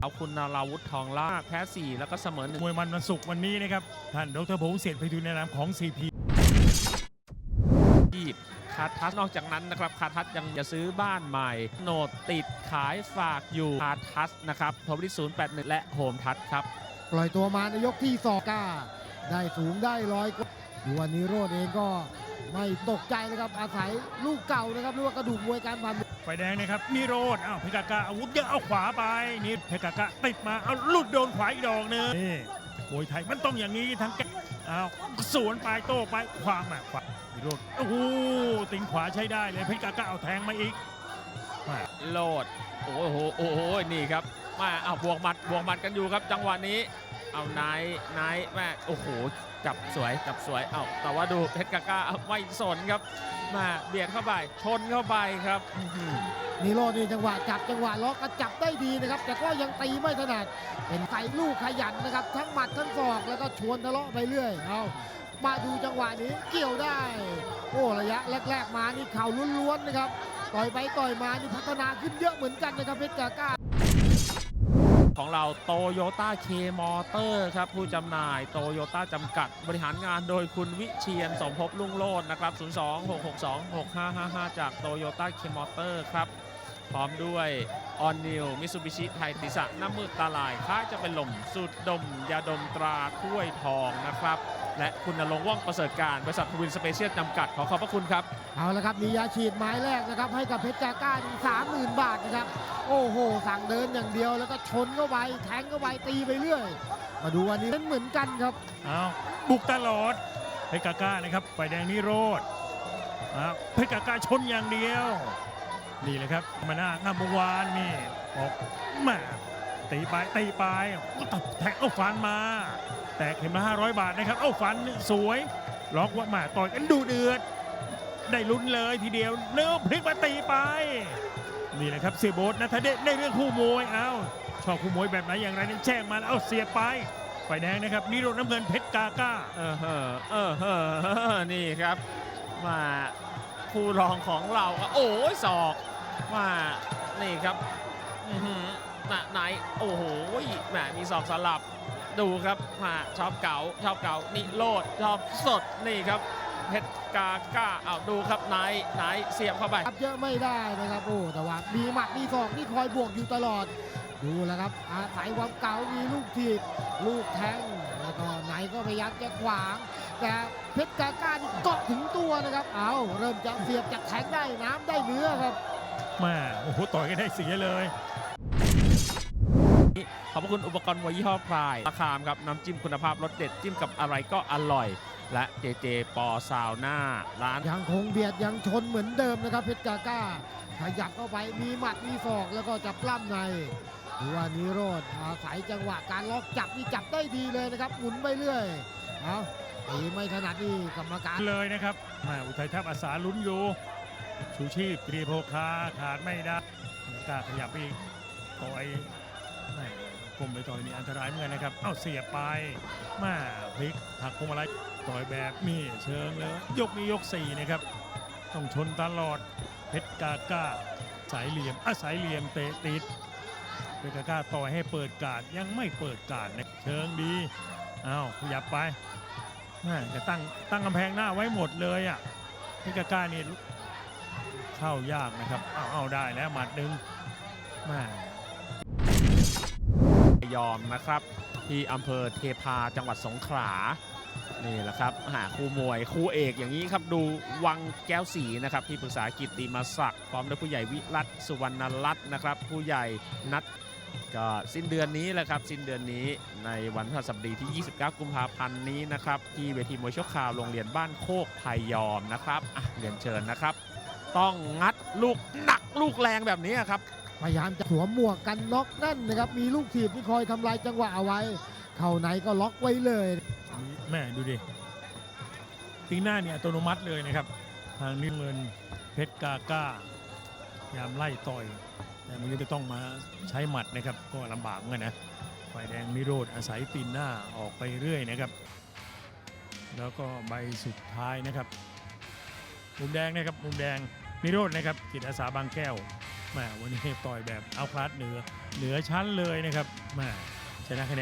เอาคุณนาราวุธทองล่าแพ้4แล้วก็เสมอหนึ่งมวยมันวันศุกร์วันนี้นะครับ ท่านดรพงษ์เศรษฐ์ไพฑูรย์ในนามของ CP ที่คาทัสนอกจากนั้นนะครับคาทัสยังจะซื้อบ้านใหม่โหนดติดขายฝากอยู่คาทัสนะครับโทรที่081และโฮมทัสครับ ปล่อยตัวมาในยกที่สองก้า ได้สูงได้ร้อยกว่าดูวันนี้โรดเองก็ ไม่ตกใจนะครับอาศัยลูกเก่านะครับหรือว่ากระดูกมวยการผ่านมวยไฟแดงนะครับนิโรธอ้าวเพชรกากาอาวุธเยอะเอาขวาไปนี่เพชรกากาติดมาเอาหลุดโดนขวาอีกดอกหนึงนี่มวยไทยมันต้องอย่างนี้ทั้งแกอ้าวสวนไปโต้ไปขวางมาขวานิโรธโอ้โหติงขวาใช้ได้เลยเพชรกากาเอาแทงมาอีกมาโลดโอ้โหโอ้โหนี่ครับ มาเอาบวกหมัดบวกหมัดกันอยู่ครับ จังหวะนี้ เอาไนท์ไนท์แม่โอ้โหจับสวยจับสวยเอาแต่ว่าดูเพชรกาก้าไม่สนครับ มาเบียดเข้าไปชนเข้าไปครับนีโรดนี่จังหวะจับจังหวะล็อกก็จับได้ดีนะครับ แต่ก็ยังตีไม่ถนัดเป็นใส่ลูกขยันนะครับ ทั้งหมัดทั้งศอกแล้วก็ชวนทะเลาะไปเรื่อยเอามาดูจังหวะนี้เกี่ยวได้ โอ้ระยะแรก ๆ มานี่เข่าล้วนๆนะครับ ต่อยไปต่อยมานี่พัฒนาขึ้นเยอะเหมือนกันนะครับเพชรกาก้า ของเราโตโยต้าเคมอเตอร์ครับ ผู้จำหน่ายโตโยต้าจำกัด บริหารงานโดยคุณวิเชียนสมภพลุ่งโลดนะครับ 02-662-6555 จากโตโยต้าเคมอเตอร์ครับ พร้อมด้วยออนนิวมิซูบิชิไทติสะน้ำมืดตาลายค่าจะเป็นลมสุดดมยาดมตราถ้วยทองนะครับ และคุณนรงค์ว่องประเสริฐการบริษัททวินสเปเชียลจำกัดขอขอบพระคุณครับ เอาละครับ มียาฉีดไม้แรกนะครับ ให้กับเพชรกาก้าสามหมื่นบาทนะครับ โอ้โห สั่งเดินอย่างเดียวแล้วก็ชนเข้าไปแทงเข้าไปตีไปเรื่อย มาดูวันนี้เป็นเหมือนกันครับเอาบุกตลอดเพชรกากานะครับไฟแดงนิโรธอ้าวเพชรกากาชนอย่างเดียวนี่เลยครับมาหน้างามวงวานนี่ออกมาตีไปตีไปแทงเอาฟันมา แตกเข็มละ500 บาทนะครับ เอาฟันสวย ล็อกว่ามาต่อยกันดูเดือด ได้ลุ้นเลยทีเดียวเนื้อพลิกมาตีไป นี่แหละครับเสียโบทนะถ้าได้ได้เรื่องคู่มวย เอาชอบคู่มวยแบบไหนอย่างไรนั้นแจ้งมาเอาเสียไปไฟแดงนะครับนิโรธน้ำเงินเพชรกาก้าเออเฮอเออเฮอนี่ครับมาผู้รองของเราก็โอ้ยศอกมานี่ครับหนะไหนโอ้โหแหมมีศอกสลับ ดูครับมาชอบเก่าชอบเก่านี่โลดชอบสดนี่ครับเพชรกาก้าเอาดูครับไหนไหนเสียบเข้าไปครับเยอะไม่ได้นะครับโอ้แต่ว่ามีหมัดมีศอกนี่คอยบวกอยู่ตลอด ดูแล้วครับอาศัยความเก่ามีลูกถีบลูกแทงแล้วก็ไหนก็พยายามจะขวาง แต่เพชรกาก้านี่เกาะถึงตัวนะครับ เอาเริ่มจะเสียบจะแทงได้น้ำได้เนื้อครับมาโอ้โหต่อยกันได้เสียเลย ขอบพระคุณอุปกรณ์มวยยี่ห้อพรายราคามครับน้ำจิ้มคุณภาพรสเด็ดจิ้มกับอะไรก็อร่อย และเจเจปอซาวน่าร้านยังคงเบียดยังชนเหมือนเดิมนะครับเพชรกาก้าขยับเข้าไปมีหมัดมีศอกแล้วก็จับปล้ำในดูว่านิโรธอาศัยจังหวะการล็อกจับนี่จับได้ดีเลยนะครับหมุนไปเรื่อยเอาตีไม่ถนัดนี่กรรมการเลยนะครับมาอุทัยทัพอาสาลุ้นอยู่ชูชีพตรีโพคาขาดไม่ได้กล้าขยับอีกต่อย แม่กลมไปต่อยนี่อันตรายเหมือนกันนะครับ เอ้าเสียบไปมาพลิกหักพวงมาลัยต่อยแบบนี่เชิงเลยยกนี้ยกสี่นะครับ ต้องชนตลอดเพชรกาก้าสายเหลี่ยมอาศัยเหลี่ยมเตะติดเพชรกาก้าต่อยให้เปิดการยังไม่เปิดการนะเชิงดีเอ้าขยับไปแม่จะตั้งตั้งกำแพงหน้าไว้หมดเลยอะพิกาก้านี่เข้ายากนะครับเอาเอาได้แล้วหมัดหนึ่งแม่ ยอมนะครับ ที่อำเภอเทพาจังหวัดสงขลานี่แหละครับหาคู่มวยคู่เอกอย่างนี้ครับดูวังแก้วสีนะครับที่ปรึกษากิตติมาศักดิ์พร้อมด้วยผู้ใหญ่วิรัตสุวรรณรัตน์นะครับ ผู้ใหญ่นัดก็สิ้นเดือนนี้แหละครับ สิ้นเดือนนี้ในวันพฤหัสบดีที่ 29 กุมภาพันธ์นี้นะครับ ที่เวทีมวยชั่วคราวโรงเรียนบ้านโคกไทยยอมนะครับเรียนเชิญนะครับ ต้องงัดลูกหนักลูกแรงแบบนี้ครับ พยายามจะสวมหมวกกันน็อกแน่นนะครับมีลูกถีบที่คอยทำลายจังหวะเอาไว้ เข้าในก็ล็อกไว้เลย แม่ดูดิตีหน้าเนี่ยอัตโนมัติเลยนะครับ ทางนี้เงินเพชรกาก้าพยายามไล่ต่อย แต่มันก็จะต้องมาใช้หมัดนะครับ ก็ลำบากเหมือนกันนะฝ่ายแดงนิโรธอาศัยตีนหน้าออกไปเรื่อยนะครับ แล้วก็ใบสุดท้ายนะครับ มุมแดงนะครับมุมแดงนิโรธนะครับจิตอาสาบางแก้ว แหมวันนี้ต่อยแบบเอาคลาสเหนือเหนือชั้นเลยนะครับแหมชนะคะแนน